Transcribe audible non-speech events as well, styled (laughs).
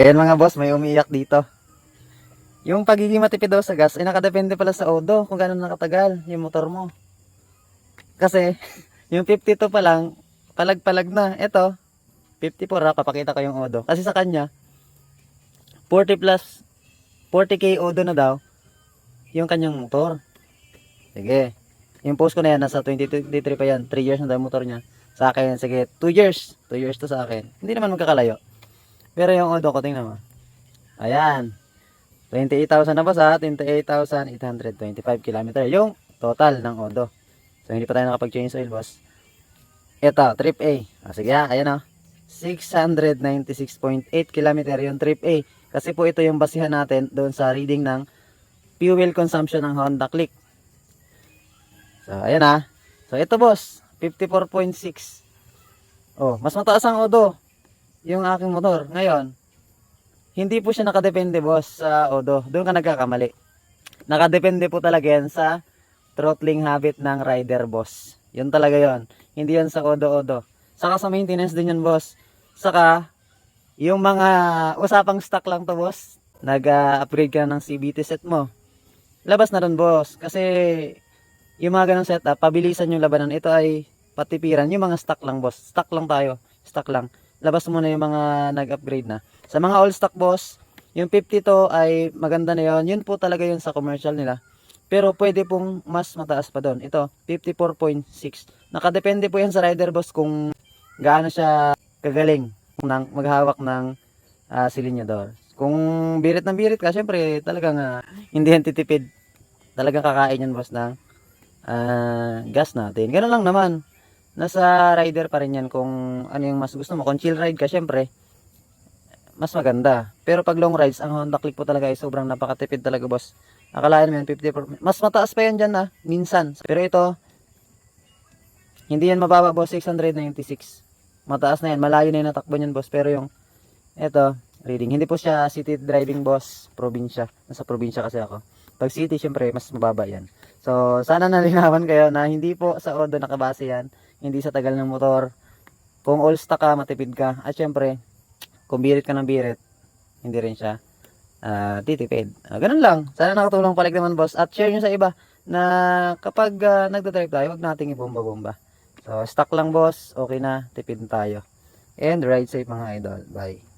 Ayan mga boss, may umiiyak dito. Yung pagiging matipid daw sa gas, ay nakadepende pala sa odo kung gano'n nakatagal yung motor mo. Kasi, (laughs) yung 52 pa lang, palag-palag na. Ito, 54 ha, papakita ko yung odo. Kasi sa kanya, 40 plus, 40k odo na daw, yung kanyang motor. Sige. Yung post ko na yan, nasa 2023 pa yan. 3 years na daw motor niya. Sa akin, sige, 2 years. 2 years to sa akin. Hindi naman magkakalayo. Pero yung odo ko, tingnan mo. Ayan. 28,000 na ba sa 28,825 km. Yung total ng odo. So, hindi pa tayo nakapag-change oil, boss. Ito, trip A. Ah, sige, ah, ayan o. 696.8 km yung trip A. Kasi po ito yung basihan natin doon sa reading ng fuel consumption ng Honda Click. So, ayan ah. So, ito boss, 54.6. Oh, mas mataas ang odo yung aking motor. Ngayon, hindi po siya nakadepende boss sa odo. Doon ka nagkakamali. Nakadepende po talaga yan sa throttling habit ng rider boss. Yun talaga yon. Hindi yan sa odo-odo. Saka sa maintenance din yan boss. Saka, yung mga usapang stock lang to boss. Nag-upgrade ka ng CBT set mo. Labas na ron boss. Kasi, yung mga ganong setup, pabilisan yung labanan. Ito ay patipiran. Yung mga stock lang boss. Stock lang tayo. Stock lang. Labas mo na yung mga nag-upgrade na. Sa mga all stock boss, yung 52 ay maganda na yon. Yun po talaga yun sa commercial nila. Pero pwede pong mas mataas pa doon. Ito, 54.6. Nakadepende po yan sa rider boss kung gaano siya kagaling ng maghawak ng ah, silinyador. Kung birit ng birit ka, syempre talagang ah, hindi yan titipid. Talagang kakain yan boss ng ah, gas natin. Ganun lang naman. Nasa rider pa rin yan kung ano yung mas gusto mo. Kung chill ride ka, syempre, mas maganda. Pero pag long rides, ang Honda Click po talaga ay sobrang napakatipid talaga, boss. Akalain mo yan, 50 Mas mataas pa yan dyan, na minsan. Pero ito, hindi yan mababa, boss, 696. Mataas na yan, malayo na yung natakbo niyan, boss. Pero yung, ito, reading. Hindi po siya city driving, boss, probinsya. Nasa probinsya kasi ako. Pag city, syempre, mas mababa yan. So, sana nalinawan kayo na hindi po sa Odo nakabase yan. Hindi sa tagal ng motor. Kung all stock ka, matipid ka. At syempre, kung birit ka ng birit, hindi rin siya ah, titipid. Ah, ganun lang. Sana nakatulong palik naman boss. At share nyo sa iba na kapag uh, nagdadrive tayo, huwag nating ibomba-bomba. So, stock lang boss. Okay na. Tipid tayo. And ride safe mga idol. Bye.